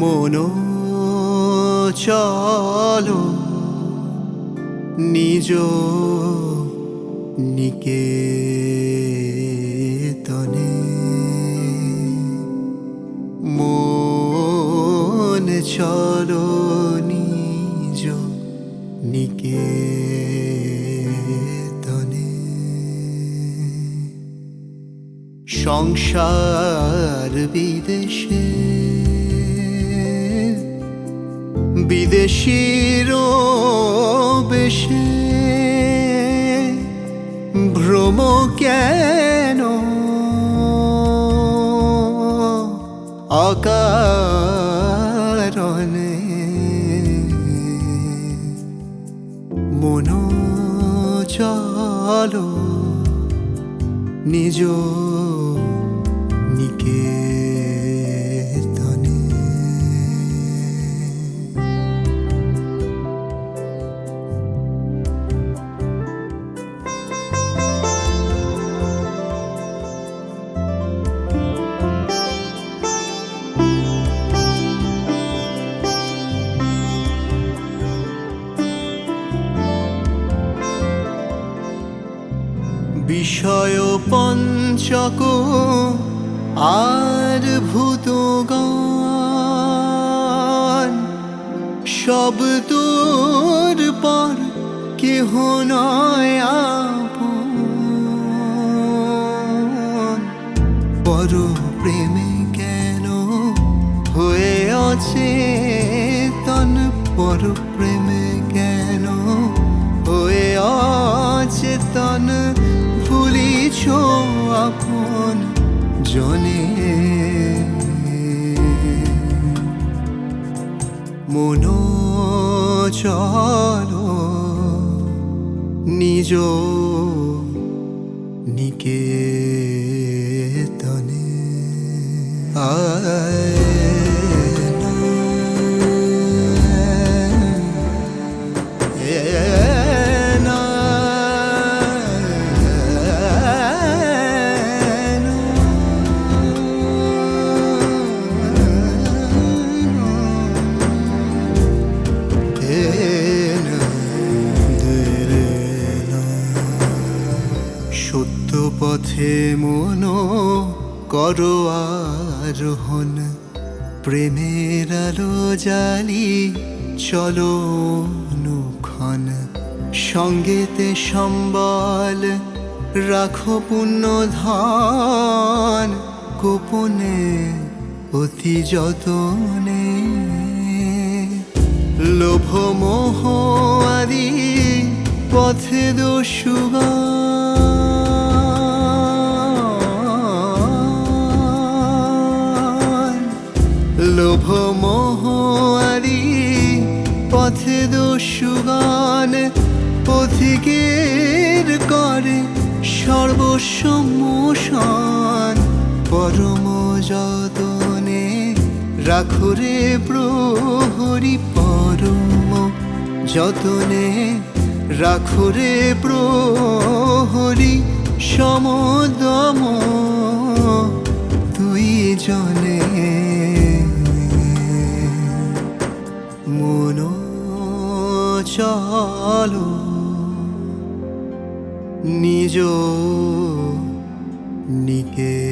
মন চলো নিজ নিকে নিকেতনে। মন চলো নিজ নিকেতনে। সংসার বিদেশে বিদেশির বেশে। ভ্রম কেন? অকারণে মন চলো নিজ নিকেতনে বিষয় পঞ্চক আর ভূতগান। সব তোর পর কেহ নয় প্রেমে কেন হয়ে আছে তন পর প্রেমে জনে মন চল নিজ নিকেতনে। সত্য পথে মন করো আরোহণ, প্রেমের আলো জালি চলো অনুক্ষণ। সঙ্গেতে সম্বল রাখো পুণ্য ধন গোপনে অতি যতনে। লোভ মোহ আদি পথে দোষুগান লোভ মোহ আদি পথে দোষুগান পথিকের করে সর্বসম্মোষণ। পরম যতনে রাখরে প্রহরি, পরম যতনে রাখরে প্রহরি, সমদম। তুই জনে মন চলো নিজ নিকে